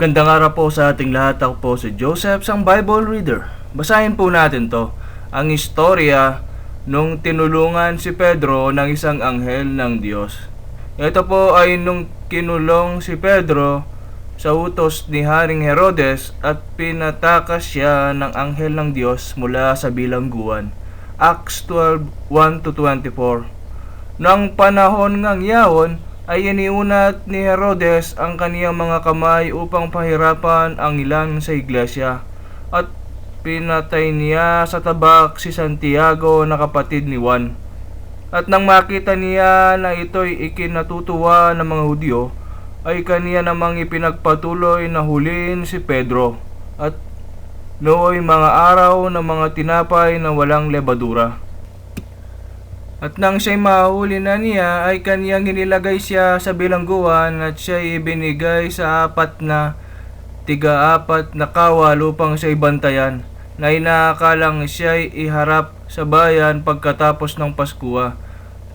Gandang araw po sa ating lahat. Ako po si Joseph, ang Bible Reader. Basahin po natin to. Ang istorya nung tinulungan si Pedro ng isang anghel ng Diyos. Ito po ay nung kinulong si Pedro sa utos ni Haring Herodes at pinatakas siya ng anghel ng Diyos mula sa bilangguan. Acts 12, 1-24 Nang panahon ngang yaon, ay iniunat ni Herodes ang kaniyang mga kamay upang pahirapan ang ilan sa iglesia at pinatay niya sa tabak si Santiago na kapatid ni Juan. At nang makita niya na ito'y ikinatutuwa ng mga Hudyo, ay kaniya namang ipinagpatuloy na huliin si Pedro at nooy mga araw ng mga tinapay na walang lebadura. At nang siya'y mahuli na niya, ay kaniyang inilagay siya sa bilangguan at siya'y ibinigay sa apat na tiga-apat na kawal upang siya'y bantayan, na inaakalang siya'y iharap sa bayan pagkatapos ng Paskua.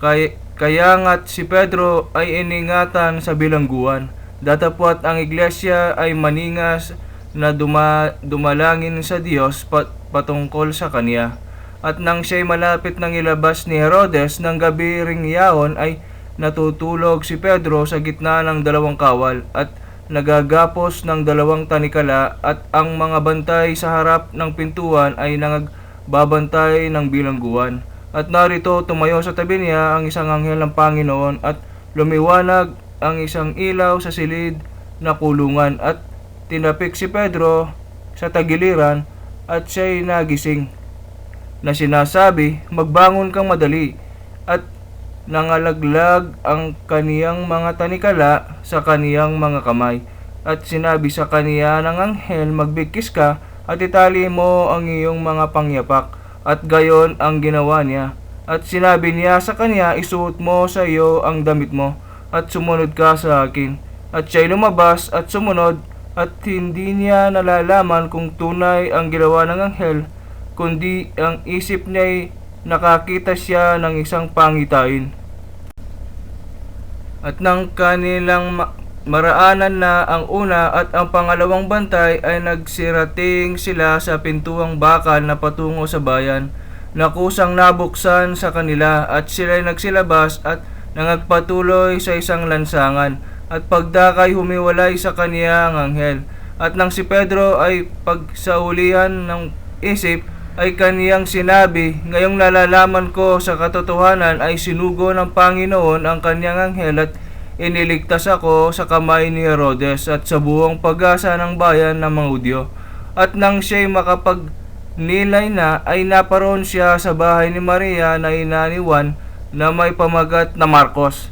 Kaya, kaya nga't si Pedro ay iningatan sa bilangguan. Datapwat ang iglesia ay maningas na duma, dumalangin sa Diyos pat, patungkol sa kaniya. At nang siya'y malapit ng ilabas ni Herodes ng gabi ring yaon ay natutulog si Pedro sa gitna ng dalawang kawal at nagagapos ng dalawang tanikala at ang mga bantay sa harap ng pintuan ay nangagbabantay ng bilangguan. At narito tumayo sa tabi niya ang isang anghel ng Panginoon at lumiwanag ang isang ilaw sa silid na kulungan at tinapik si Pedro sa tagiliran at siya'y nagising na sinasabi, magbangon kang madali at nangalaglag ang kaniyang mga tanikala sa kaniyang mga kamay at sinabi sa kaniya ng anghel, magbigkis ka at itali mo ang iyong mga pangyapak at gayon ang ginawa niya. At sinabi niya sa kanya, isuot mo sa iyo ang damit mo at sumunod ka sa akin. At siya'y lumabas at sumunod at hindi niya nalalaman kung tunay ang ginawa ng anghel kundi ang isip niya'y nakakita siya ng isang pangitain. At nang kanilang ma- maraanan na ang una at ang pangalawang bantay ay nagsirating sila sa pintuang bakal na patungo sa bayan na kusang nabuksan sa kanila at sila'y nagsilabas at nangagpatuloy sa isang lansangan at pagdakay humiwalay sa kaniya ang anghel. At nang si Pedro ay pagsaulian ng isip, ay kaniyang sinabi, ngayong nalalaman ko sa katotohanan ay sinugo ng Panginoon ang kanyang anghel at iniligtas ako sa kamay ni Herodes at sa buong pag-asa ng bayan ng mga Udyo. At nang siya'y makapagnilay na, ay naparoon siya sa bahay ni Maria na ina ni Juan na may pamagat na Marcos,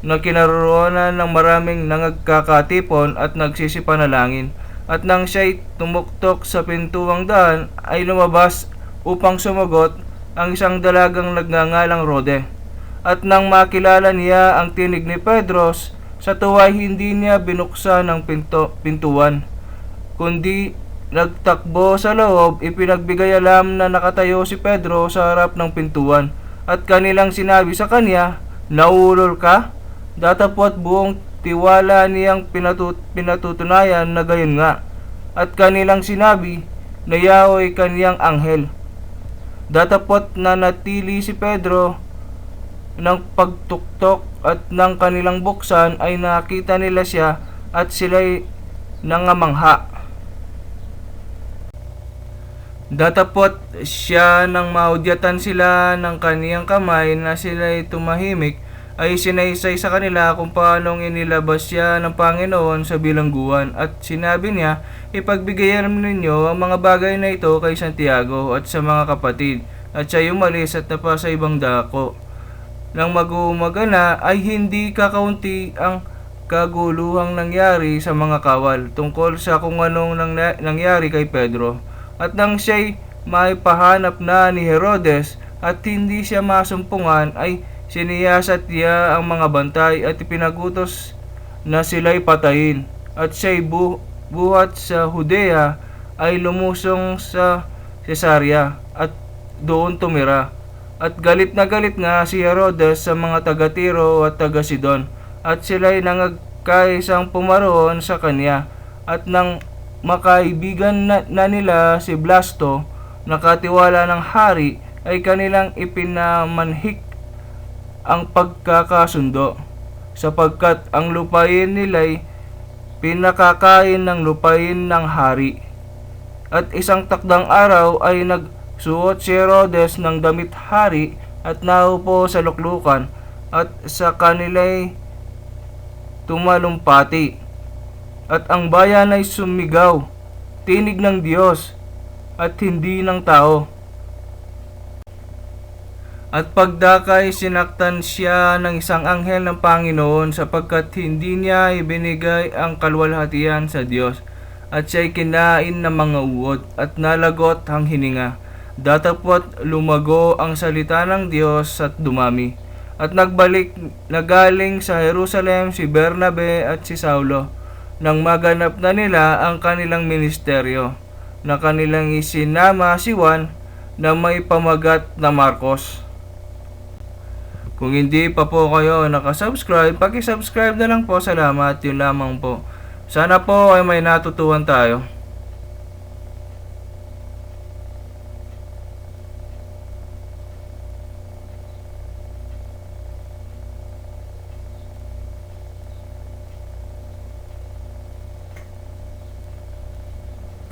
na kinaroroonan ng maraming nangagkakatipon at nagsisipanalangin. At nang siya'y tumuktok sa pintuang daan, ay lumabas upang sumagot ang isang dalagang nagngangalang Rode. At nang makilala niya ang tinig ni Pedros, sa tuwa'y hindi niya binuksan ang pinto, pintuan, kundi nagtakbo sa loob, ipinagbigay alam na nakatayo si Pedro sa harap ng pintuan. At kanilang sinabi sa kanya, Naulol ka? Datapot buong tiwala niyang pinatut pinatutunayan na gayon nga. At kanilang sinabi na Yahweh kaniyang anghel. Datapot na natili si Pedro ng pagtuktok at ng kanilang buksan ay nakita nila siya at sila'y nangamangha. Datapot siya nang maudyatan sila ng kaniyang kamay na sila'y tumahimik ay sinaysay sa kanila kung paanong inilabas siya ng Panginoon sa bilangguan at sinabi niya, ipagbigayan ninyo ang mga bagay na ito kay Santiago at sa mga kapatid at siya umalis at napa sa ibang dako. Nang mag-uumaga na ay hindi kakaunti ang kaguluhang nangyari sa mga kawal tungkol sa kung anong nang nangyari kay Pedro. At nang siya'y maipahanap na ni Herodes at hindi siya masumpungan ay siniyasat niya ang mga bantay at ipinagutos na sila'y patayin. At siya'y bu- buhat sa Judea ay lumusong sa Cesarea at doon tumira. At galit na galit nga si Herodes sa mga taga-Tiro at taga-Sidon at sila'y nangagkaisang pumaroon sa kanya at nang makaibigan na, na nila si Blasto, nakatiwala ng hari, ay kanilang ipinamanhik ang pagkakasundo sapagkat ang lupain nila'y pinakakain ng lupain ng hari. At isang takdang araw ay nagsuot si Herodes ng damit hari at naupo sa luklukan at sa kanila'y tumalumpati. At ang bayan ay sumigaw, tinig ng Diyos at hindi ng tao. At pagdakay sinaktan siya ng isang anghel ng Panginoon sapagkat hindi niya ibinigay ang kalwalhatian sa Diyos at siya'y kinain ng mga uod at nalagot ang hininga. Datapot lumago ang salita ng Diyos at dumami. At nagbalik na galing sa Jerusalem si Bernabe at si Saulo nang maganap na nila ang kanilang ministeryo na kanilang isinama si Juan na may pamagat na Marcos. Kung hindi pa po kayo nakasubscribe, paki-subscribe na lang po. Salamat. Yun lamang po. Sana po ay may natutuhan tayo.